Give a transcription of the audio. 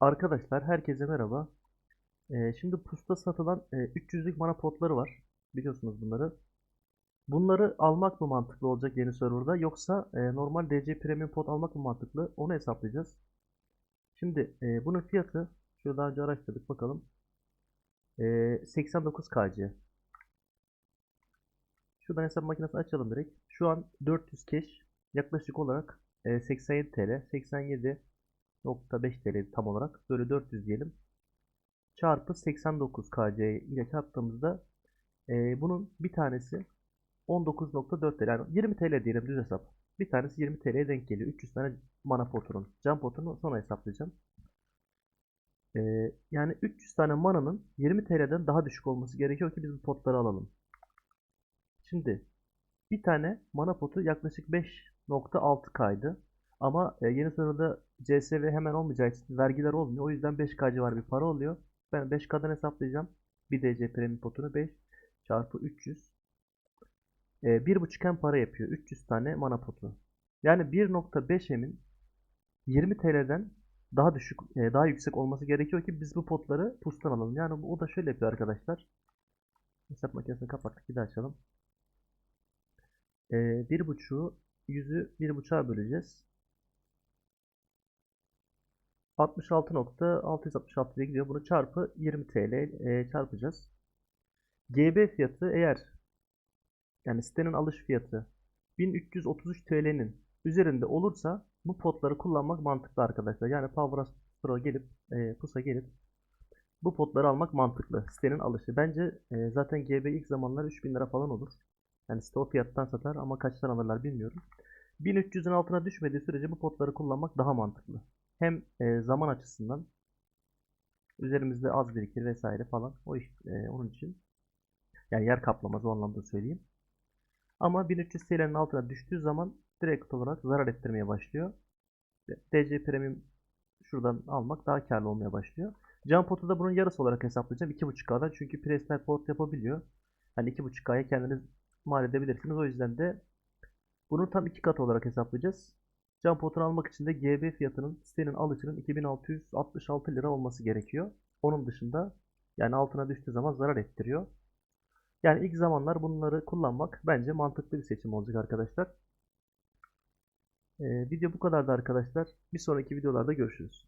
Arkadaşlar herkese merhaba. Ee, şimdi pusta satılan e, 300'lük mana potları var. Biliyorsunuz bunları. Bunları almak mı mantıklı olacak yeni serverda yoksa e, normal DC Premium pot almak mı mantıklı? Onu hesaplayacağız. Şimdi e, bunun fiyatı şöyle daha önce araştırdık bakalım. E, 89 KC. Şuradan hesap makinesini açalım direkt. Şu an 400 cash yaklaşık olarak e, 87 TL, 87.5 TL tam olarak. Böyle 400 diyelim. Çarpı 89 KC ile çarptığımızda e, bunun bir tanesi 19.4 TL. Yani 20 TL diyelim düz hesap. Bir tanesi 20 TL'ye denk geliyor. 300 tane mana potunun. Can potunu sonra hesaplayacağım. E, yani 300 tane mananın 20 TL'den daha düşük olması gerekiyor ki biz bu potları alalım. Şimdi bir tane mana potu yaklaşık 5.6 kaydı. Ama e, yeni sırada CSV hemen olmayacağı vergiler olmuyor. O yüzden 5K civarı bir para oluyor. Ben 5K'dan hesaplayacağım. Bir DC premium potunu 5 çarpı 300. E, 1.5 hem para yapıyor. 300 tane mana potu. Yani 1.5 emin 20 TL'den daha düşük, e, daha yüksek olması gerekiyor ki biz bu potları pustan alalım. Yani o da şöyle yapıyor arkadaşlar. Hesap makinesini kapattık. Bir daha açalım. Buçuğu yüzü bir buçuğa böleceğiz. 66.666 diye gidiyor. Bunu çarpı 20 TL e, çarpacağız. GB fiyatı eğer yani sitenin alış fiyatı 1333 TL'nin üzerinde olursa bu potları kullanmak mantıklı arkadaşlar. Yani Power Pro gelip e, PUS'a gelip bu potları almak mantıklı. Sitenin alışı. Bence e, zaten GB ilk zamanlar 3000 lira falan olur. Yani site o fiyattan satar ama kaçtan alırlar bilmiyorum. 1300'ün altına düşmediği sürece bu potları kullanmak daha mantıklı. Hem e, zaman açısından üzerimizde az birikir vesaire falan o iş e, onun için yani yer kaplamaz o anlamda söyleyeyim. Ama 1300 TL'nin altına düştüğü zaman direkt olarak zarar ettirmeye başlıyor. DC Premium şuradan almak daha karlı olmaya başlıyor. Can potu da bunun yarısı olarak hesaplayacağım. 2.5K'dan çünkü Presnel pot yapabiliyor. Hani 2.5K'ya kendiniz mal edebilirsiniz. O yüzden de bunu tam iki kat olarak hesaplayacağız. Can potunu almak için de GB fiyatının sitenin alıcının 2666 lira olması gerekiyor. Onun dışında yani altına düştüğü zaman zarar ettiriyor. Yani ilk zamanlar bunları kullanmak bence mantıklı bir seçim olacak arkadaşlar. Ee, video bu kadardı arkadaşlar. Bir sonraki videolarda görüşürüz.